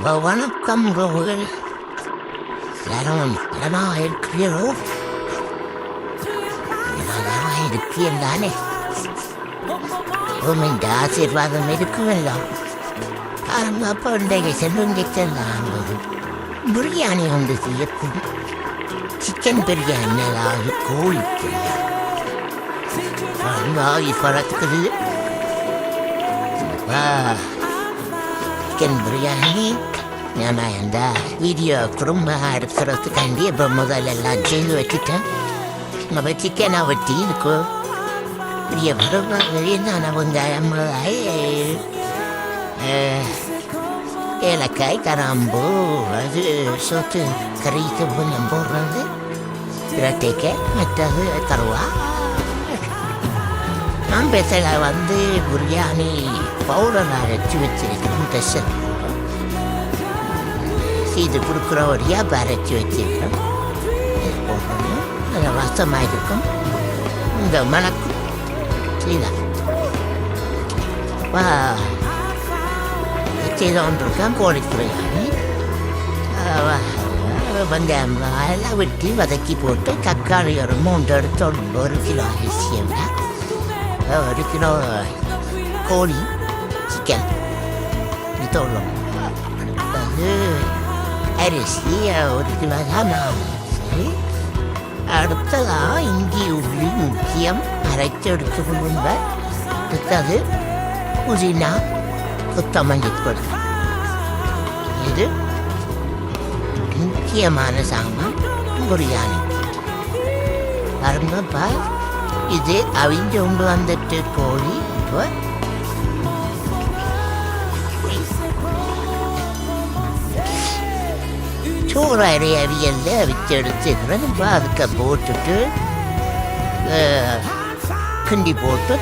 வணக்கம் ரோகள் எல்லாரும் நலமாக இருக்கிறீரோ நலமாக இருக்கிறேன் தானே உண்மையின் ஆசீர்வாதம் இருக்குமெல்லாம் அவங்க அப்போ இன்றைக்கு செல்வங்க செல்லாம்பது பிரியாணி வந்து செய்யக்கும் சிக்கன் பிரியாணி அதாவது கோழி பிரியாணி வாங்கி பறக்குது வா சிக்கன் பிரியாணி நான் இந்த வீடியோ குடும்ப எடுக்கிறதுக்காண்டி இப்போ முதல்ல எல்லாம் செய்து வச்சுட்டேன் நம்ம சிக்கனை வெட்டி இதுக்கு பெரிய வருவாங்க நான் வெங்காயம் மிளகாய் அஹ், ஏலக்காய் கராம்பு அது சொத்து கறிக்கு கொஞ்சம் நான் பேசல வந்து பிரியாணி பவுடர் அரைச்சி வச்சிருக்கிறேன் ஸ்பெஷல் இது கொடுக்குற வழியாக பரைச்சி அரைச்சி வச்சிருக்கிறோம் நல்லா வசமாக இருக்கும். இந்த மணக்கும் சரிதா வா. செய்து கொண்டிருக்கேன் கோழி பிரியாணி. வெங்காயம் எல்லாம் வெட்டி வதக்கி போட்டு தக்காளி ஒரு மூன்று எடுத்து ஒரு- கிலோ அரிசியம் ஒரு கிலோ கோழி சிக்கன் இது உள்ளோம் அது அரிசி ஒரு கிலோ தான் சரி அடுத்ததாக இஞ்சி உள்ளி முக்கியம் அரைச்சி எடுத்து கொள்ளுங்க அடுத்தது புதினா கொத்தமல்லி பொடி இது முக்கியமான சாமான் பிரியாணி பாருங்கப்பா இது அவிஞ்சு கொண்டு வந்துட்டு கோழி. இப்போ சோறு அவியல்ல அவிச்சு எடுத்துக்கிறேன் இப்போ அதுக்கு போட்டுட்டு கிண்டி போட்டு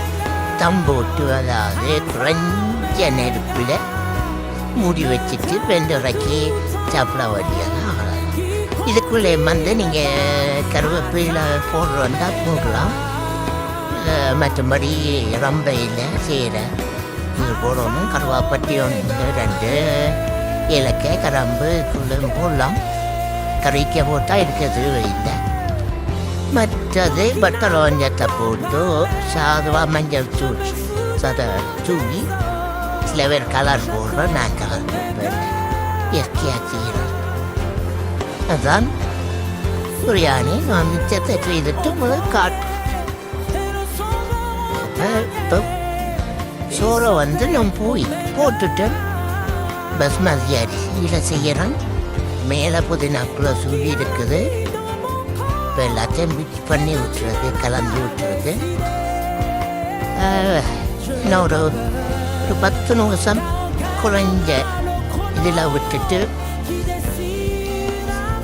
தம் போட்டு அதாவது குறைஞ்ச நெருப்பில் மூடி வச்சுட்டு வெந்தரைக்கு சாப்பிட வேண்டியதான் ஆகலாம். இதுக்குள்ளே வந்து நீங்கள் கருவேப்பிலை வந்தால் போடலாம். மற்றபடி ரம்பையில் சேர இது போடணும் கருவாப்பட்டி ஒன்று ரெண்டு இலக்கை கரம்பு குள்ளும் போடலாம் கறிக்க போட்டால் இருக்கிறது இல்லை மற்றது பட்டர் போட்டு சாதுவாக மஞ்சள் தூள் சத தூவி சில பேர் கலர் போடுறோம் நான் கலர் போடுவேன். இயற்கையாக செய்கிறோம் அதான் பிரியாணி நான் மிச்சத்தை செய்துட்டு முதல் காட்டு. சோறை வந்து நான் போய் போட்டுட்டு பஸ்மதி அரிசியில் செய்கிறேன் மேலே புதினாக்குள்ள சுழி இருக்குது. இப்போ எல்லாத்தையும் மிக்ஸ் பண்ணி விட்டுறது கலந்து விட்டுறது ஆஹ், இன்னும் ஒரு ஒரு பத்து நிமிஷம் குறைஞ்ச இதில் விட்டுட்டு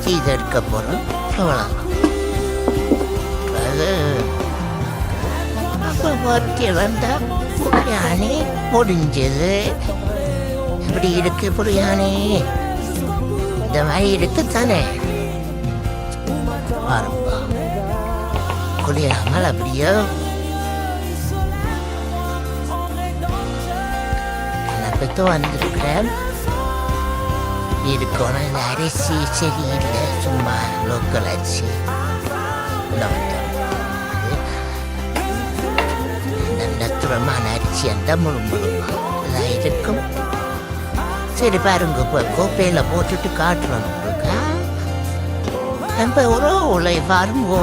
செய்தெடுக்க எடுக்க போகிறோம் அவ்வளோ அது அப்போ ஒட்டி வந்தால் முடிஞ்சது இப்படி இருக்கு புரியாணி இந்த மாதிரி இருக்கு தானே பாருப்பா. குளிராமல் அப்படியோ. பெற்று வந்திருக்கிறேன் இருக்கணும் இந்த அரிசி சரியில்லை சும்மா லோக்கல் அரிசி உள்ள அரிசி அந்த முழு முழுமா இருக்கும். சரி பாருங்க இப்போ கோப்பையில் போட்டுட்டு காட்டுறோம் நம்ம ஒரு உலை பாருங்க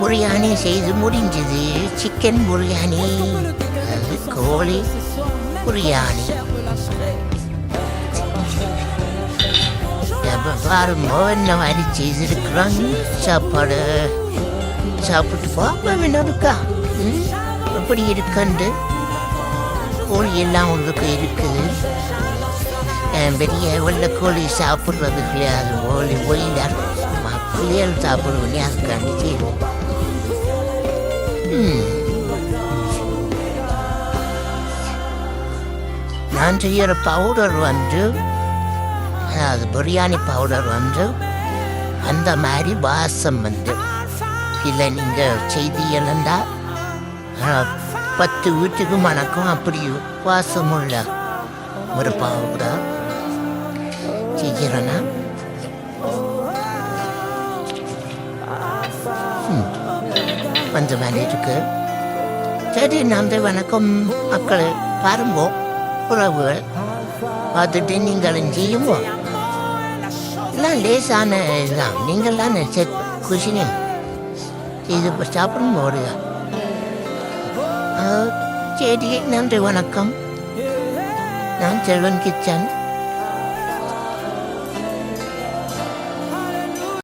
பிரியாணி செய்து முடிஞ்சது. சிக்கன் பிரியாணி அது கோழி பிரியாணி நம்ம பாருங்க என்ன மாதிரி செய்திருக்கிறோம் சாப்பாடு. சாப்பிட்டு பார்ப்போம் என்ன இருக்கா ம்? எப்படி இருக்குண்டு. கோழி எல்லாம் உங்களுக்கு இருக்குது பெரிய பெரிய வெள்ளைக்கோழி சாப்பிட்றது அது கோழி போய் பிள்ளைகள் சாப்பிடுவோம் அதுக்காண்டி செய்வோம் நான் செய்கிற பவுடர் வந்து அது பிரியாணி பவுடர் வந்து அந்த மாதிரி வாசம் வந்து. இல்லை நீங்கள் செய்தி இழந்தால் பத்து வீட்டுக்கு மணக்கும் அப்படி வாசமுள்ள ஒரு பாவுடா. செய்கிறேன்னா வந்த மாதிரி இருக்கு. சரி நன்றி வணக்கம் மக்களை. பாருங்கோ உறவுகள். பார்த்துட்டு நீங்களும் செய்யுங்கோ. எல்லாம் லேசான இதுதான் நீங்கள்லாம் செக் குஷினி. இது சாப்பிடும் போடுங்க சரி நன்றி வணக்கம் நான் செல்வன் கிச்சன்